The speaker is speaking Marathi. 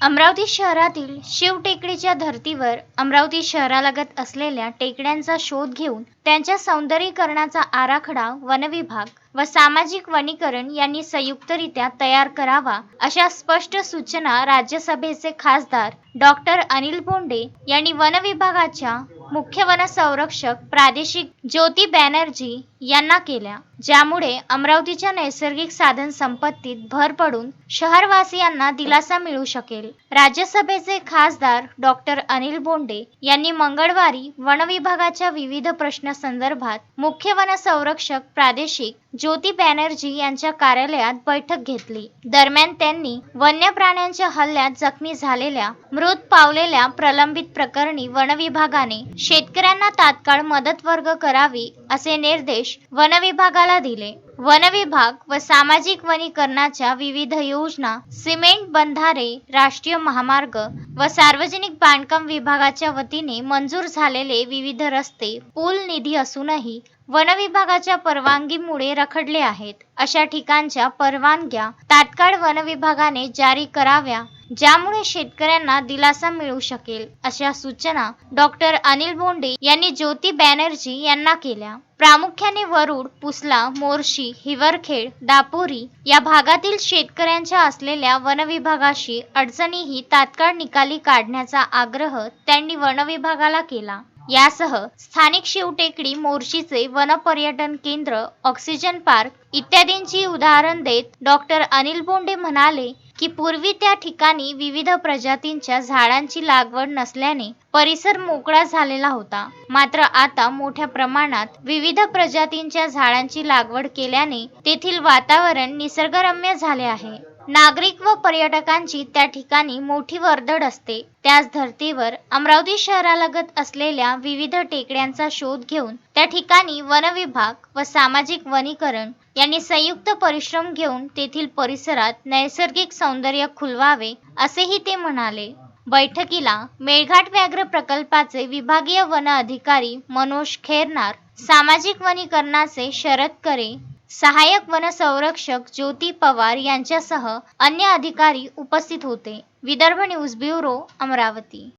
अमरावती शहरातील शिवटेकडीच्या धर्तीवर अमरावती शहरालगत असलेल्या टेकड्यांचा शोध घेऊन त्यांच्या सौंदर्यीकरणाचा आराखडा वनविभाग व सामाजिक वनीकरण यांनी संयुक्तरित्या तयार करावा अशा स्पष्ट सूचना राज्यसभेचे खासदार डॉक्टर अनिल बोंडे यांनी वनविभागाच्या मुख्य वनसंरक्षक प्रादेशिक ज्योती बॅनर्जी यांना केल्या ज्यामुळे अमरावतीच्या नैसर्गिक साधन संपत्तीत भर पडून शहरवासियांना दिलासा मिळू शकेल. राज्यसभेचे खासदार डॉक्टर अनिल बोंडे यांनी मंगळवारी वन विभागाच्या विविध प्रश्नासंदर्भात मुख्य वन संरक्षक प्रादेशिक ज्योती बॅनर्जी यांच्या कार्यालयात बैठक घेतली. दरम्यान त्यांनी वन्य प्राण्यांच्या हल्ल्यात जखमी झालेल्या मृत पावलेल्या प्रलंबित प्रकरणी वन विभागाने शेतकऱ्यांना तात्काळ मदत वर्ग करावी असे निर्देश वन विभागाला दिले. वन विभाग व सामाजिक वनीकरणाच्या विविध योजना सिमेंट बंधारे राष्ट्रीय महामार्ग व सार्वजनिक बांधकाम विभागाच्या वतीने मंजूर झालेले विविध रस्ते पूल निधी असूनही वन विभागाच्या परवानगीमुळे रखडले आहेत. अशा ठिकाणच्या परवानग्या तात्काळ वन विभागाने जारी कराव्या ज्यामुळे शेतकऱ्यांना दिलासा मिळू शकेल अशा सूचना डॉक्टर अनिल बोंडे यांनी ज्योती बॅनर्जी यांना केल्या. प्रामुख्याने वरुड पुसला मोर्शी हिवरखेड दापोरी या भागातील शेतकऱ्यांच्या असलेल्या वनविभागाशी अडचणीही तात्काळ निकाली काढण्याचा आग्रह त्यांनी वनविभागाला केला. यासह स्थानिक शिवटेकडी मोर्शीचे वन पर्यटन केंद्र ऑक्सिजन पार्क इत्यादींची उदाहरण देत डॉक्टर अनिल बोंडे म्हणाले की पूर्वी त्या ठिकाणी विविध प्रजातींच्या झाडांची लागवड नसल्याने परिसर मोकळा झालेला होता. मात्र आता मोठ्या प्रमाणात विविध प्रजातींच्या झाडांची लागवड केल्याने तेथील वातावरण निसर्गरम्य झाले आहे. नागरिक व पर्यटकांची त्या ठिकाणी मोठी वर्दळ असते. त्याच धर्तीवर अमरावती शहरालगत असलेल्या विविध टेकड्यांचा शोध घेऊन त्या ठिकाणी वनविभाग व सामाजिक वनीकरण यांनी संयुक्त परिश्रम घेऊन तेथील परिसरात नैसर्गिक सौंदर्य खुलवावे असेही ते म्हणाले. बैठकीला मेळघाट व्याघ्र प्रकल्पाचे विभागीय वन अधिकारी मनोज खेरनार सामाजिक वनीकरणाचे शरद करे सहाय्यक वनसंरक्षक ज्योती पवार यांच्यासह अन्य अधिकारी उपस्थित होते. Vidarbha news bureau Amravati.